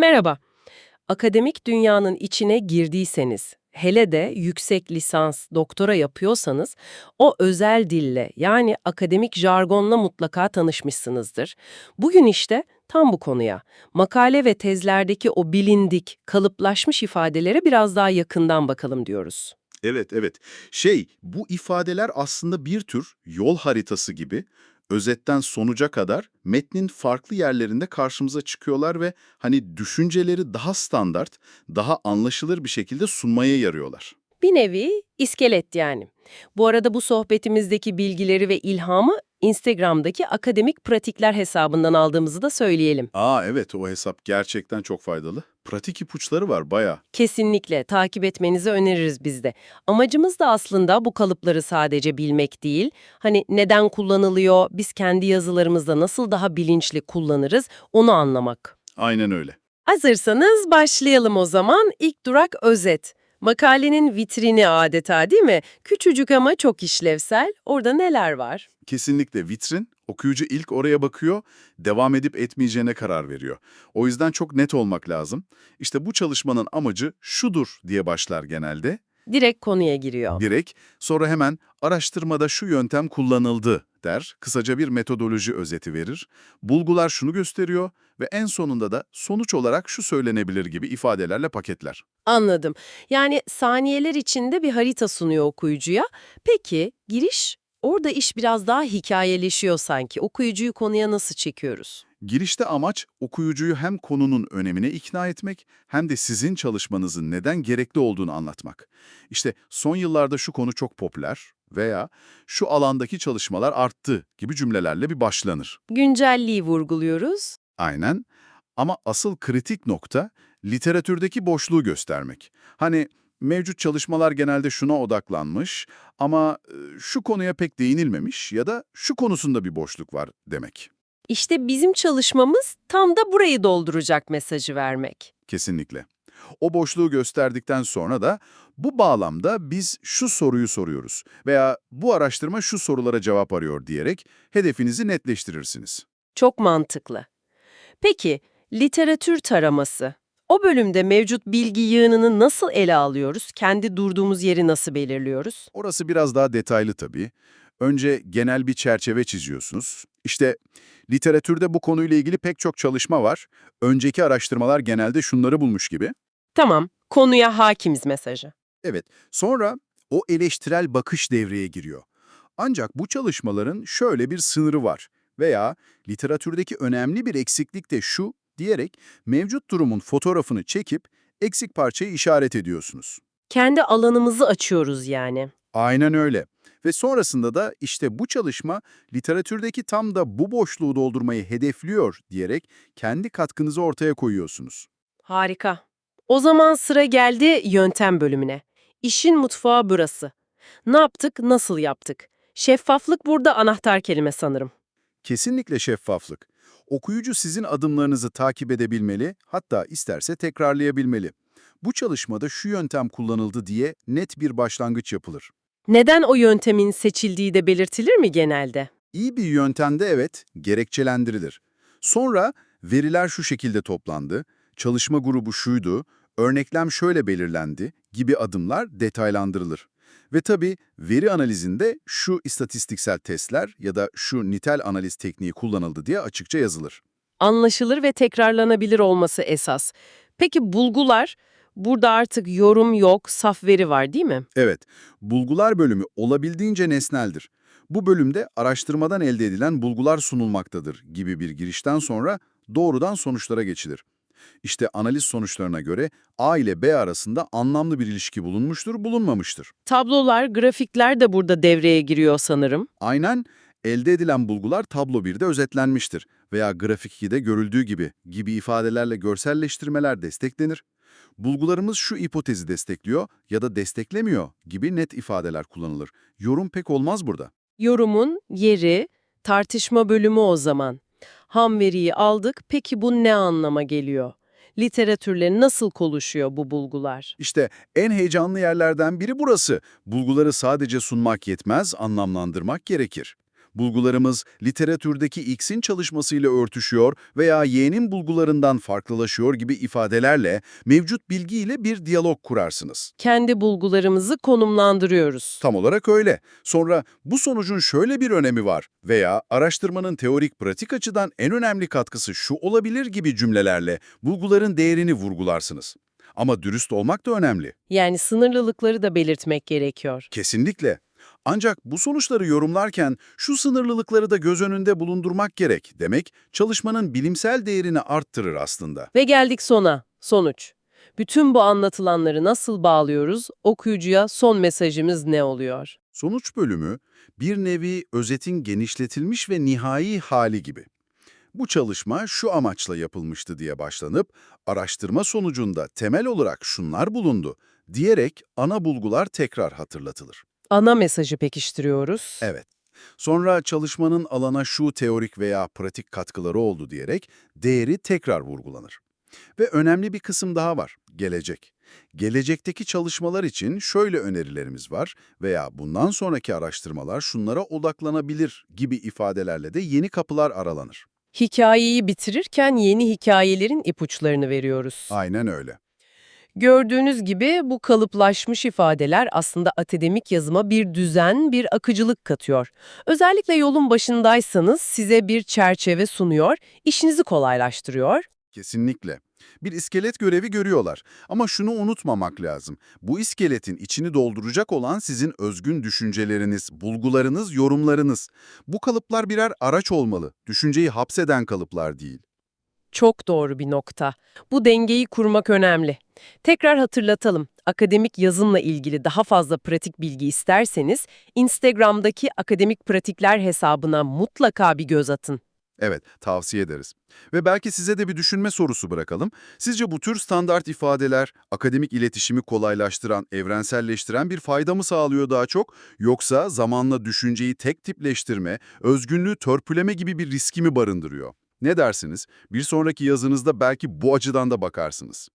Merhaba. Akademik dünyanın içine girdiyseniz, hele de yüksek lisans, doktora yapıyorsanız, o özel dille yani akademik jargonla mutlaka tanışmışsınızdır. Bugün işte tam bu konuya, makale ve tezlerdeki o bilindik, kalıplaşmış ifadelere biraz daha yakından bakalım diyoruz. Evet, evet. Şey, bu ifadeler aslında bir tür yol haritası gibi özetten sonuca kadar metnin farklı yerlerinde karşımıza çıkıyorlar ve hani düşünceleri daha standart, daha anlaşılır bir şekilde sunmaya yarıyorlar. Bir nevi iskelet yani. Bu arada bu sohbetimizdeki bilgileri ve ilhamı Instagram'daki akademik pratikler hesabından aldığımızı da söyleyelim. Aa evet, o hesap gerçekten çok faydalı. Pratik ipuçları var bayağı. Kesinlikle takip etmenizi öneririz biz de. Amacımız da aslında bu kalıpları sadece bilmek değil, hani neden kullanılıyor, biz kendi yazılarımızda nasıl daha bilinçli kullanırız onu anlamak. Aynen öyle. Hazırsanız başlayalım o zaman. İlk durak özet. Makalenin vitrini adeta değil mi? Küçücük ama çok işlevsel. Orada neler var? Kesinlikle vitrin, okuyucu ilk oraya bakıyor, devam edip etmeyeceğine karar veriyor. O yüzden çok net olmak lazım. İşte bu çalışmanın amacı şudur diye başlar genelde. Direkt konuya giriyor. Direkt, sonra hemen araştırmada şu yöntem kullanıldı der, kısaca bir metodoloji özeti verir. Bulgular şunu gösteriyor ve en sonunda da sonuç olarak şu söylenebilir gibi ifadelerle paketler. Anladım. Yani saniyeler içinde bir harita sunuyor okuyucuya. Peki giriş? Orada iş biraz daha hikayeleşiyor sanki. Okuyucuyu konuya nasıl çekiyoruz? Girişte amaç okuyucuyu hem konunun önemine ikna etmek hem de sizin çalışmanızın neden gerekli olduğunu anlatmak. İşte son yıllarda şu konu çok popüler veya şu alandaki çalışmalar arttı gibi cümlelerle bir başlanır. Güncelliği vurguluyoruz. Aynen ama asıl kritik nokta literatürdeki boşluğu göstermek. Hani mevcut çalışmalar genelde şuna odaklanmış ama şu konuya pek değinilmemiş ya da şu konusunda bir boşluk var demek. İşte bizim çalışmamız tam da burayı dolduracak mesajı vermek. Kesinlikle. O boşluğu gösterdikten sonra da bu bağlamda biz şu soruyu soruyoruz veya bu araştırma şu sorulara cevap arıyor diyerek hedefinizi netleştirirsiniz. Çok mantıklı. Peki, literatür taraması. O bölümde mevcut bilgi yığınını nasıl ele alıyoruz? Kendi durduğumuz yeri nasıl belirliyoruz? Orası biraz daha detaylı tabii. Önce genel bir çerçeve çiziyorsunuz. İşte literatürde bu konuyla ilgili pek çok çalışma var. Önceki araştırmalar genelde şunları bulmuş gibi. Tamam, konuya hakimiz mesajı. Evet, sonra o eleştirel bakış devreye giriyor. Ancak bu çalışmaların şöyle bir sınırı var veya literatürdeki önemli bir eksiklik de şu diyerek mevcut durumun fotoğrafını çekip eksik parçayı işaret ediyorsunuz. Kendi alanımızı açıyoruz yani. Aynen öyle. Ve sonrasında da işte bu çalışma literatürdeki tam da bu boşluğu doldurmayı hedefliyor diyerek kendi katkınızı ortaya koyuyorsunuz. Harika. O zaman sıra geldi yöntem bölümüne. İşin mutfağı burası. Ne yaptık, nasıl yaptık? Şeffaflık burada anahtar kelime sanırım. Kesinlikle şeffaflık. Okuyucu sizin adımlarınızı takip edebilmeli, hatta isterse tekrarlayabilmeli. Bu çalışmada şu yöntem kullanıldı diye net bir başlangıç yapılır. Neden o yöntemin seçildiği de belirtilir mi genelde? İyi bir yöntemde evet, gerekçelendirilir. Sonra veriler şu şekilde toplandı, çalışma grubu şuydu, örneklem şöyle belirlendi gibi adımlar detaylandırılır. Ve tabii veri analizinde şu istatistiksel testler ya da şu nitel analiz tekniği kullanıldı diye açıkça yazılır. Anlaşılır ve tekrarlanabilir olması esas. Peki bulgular? Burada artık yorum yok, saf veri var değil mi? Evet, bulgular bölümü olabildiğince nesneldir. Bu bölümde araştırmadan elde edilen bulgular sunulmaktadır gibi bir girişten sonra doğrudan sonuçlara geçilir. İşte analiz sonuçlarına göre A ile B arasında anlamlı bir ilişki bulunmuştur, bulunmamıştır. Tablolar, grafikler de burada devreye giriyor sanırım. Aynen elde edilen bulgular tablo 1'de özetlenmiştir veya grafik 2'de görüldüğü gibi gibi ifadelerle görselleştirmeler desteklenir. Bulgularımız şu hipotezi destekliyor ya da desteklemiyor gibi net ifadeler kullanılır. Yorum pek olmaz burada. Yorumun yeri, tartışma bölümü o zaman. Ham veriyi aldık, peki bu ne anlama geliyor? Literatürle nasıl koluşuyor bu bulgular? İşte en heyecanlı yerlerden biri burası. Bulguları sadece sunmak yetmez, anlamlandırmak gerekir. Bulgularımız literatürdeki X'in çalışmasıyla örtüşüyor veya Y'nin bulgularından farklılaşıyor gibi ifadelerle mevcut bilgiyle bir diyalog kurarsınız. Kendi bulgularımızı konumlandırıyoruz. Tam olarak öyle. Sonra bu sonucun şöyle bir önemi var veya araştırmanın teorik pratik açıdan en önemli katkısı şu olabilir gibi cümlelerle bulguların değerini vurgularsınız. Ama dürüst olmak da önemli. Yani sınırlılıkları da belirtmek gerekiyor. Kesinlikle. Ancak bu sonuçları yorumlarken şu sınırlılıkları da göz önünde bulundurmak gerek demek çalışmanın bilimsel değerini arttırır aslında. Ve geldik sona. Sonuç. Bütün bu anlatılanları nasıl bağlıyoruz? Okuyucuya son mesajımız ne oluyor? Sonuç bölümü bir nevi özetin genişletilmiş ve nihai hali gibi. Bu çalışma şu amaçla yapılmıştı diye başlanıp araştırma sonucunda temel olarak şunlar bulundu diyerek ana bulgular tekrar hatırlatılır. Ana mesajı pekiştiriyoruz. Evet. Sonra çalışmanın alana şu teorik veya pratik katkıları oldu diyerek değeri tekrar vurgulanır. Ve önemli bir kısım daha var, gelecek. Gelecekteki çalışmalar için şöyle önerilerimiz var veya bundan sonraki araştırmalar şunlara odaklanabilir gibi ifadelerle de yeni kapılar aralanır. Hikayeyi bitirirken yeni hikayelerin ipuçlarını veriyoruz. Aynen öyle. Gördüğünüz gibi bu kalıplaşmış ifadeler aslında akademik yazıma bir düzen, bir akıcılık katıyor. Özellikle yolun başındaysanız size bir çerçeve sunuyor, işinizi kolaylaştırıyor. Kesinlikle. Bir iskelet görevi görüyorlar. Ama şunu unutmamak lazım. Bu iskeletin içini dolduracak olan sizin özgün düşünceleriniz, bulgularınız, yorumlarınız. Bu kalıplar birer araç olmalı. Düşünceyi hapseden kalıplar değil. Çok doğru bir nokta. Bu dengeyi kurmak önemli. Tekrar hatırlatalım. Akademik yazınla ilgili daha fazla pratik bilgi isterseniz Instagram'daki akademik pratikler hesabına mutlaka bir göz atın. Evet, tavsiye ederiz. Ve belki size de bir düşünme sorusu bırakalım. Sizce bu tür standart ifadeler akademik iletişimi kolaylaştıran, evrenselleştiren bir fayda mı sağlıyor daha çok? Yoksa zamanla düşünceyi tek tipleştirme, özgünlüğü törpüleme gibi bir riski mi barındırıyor? Ne dersiniz? Bir sonraki yazınızda belki bu açıdan da bakarsınız.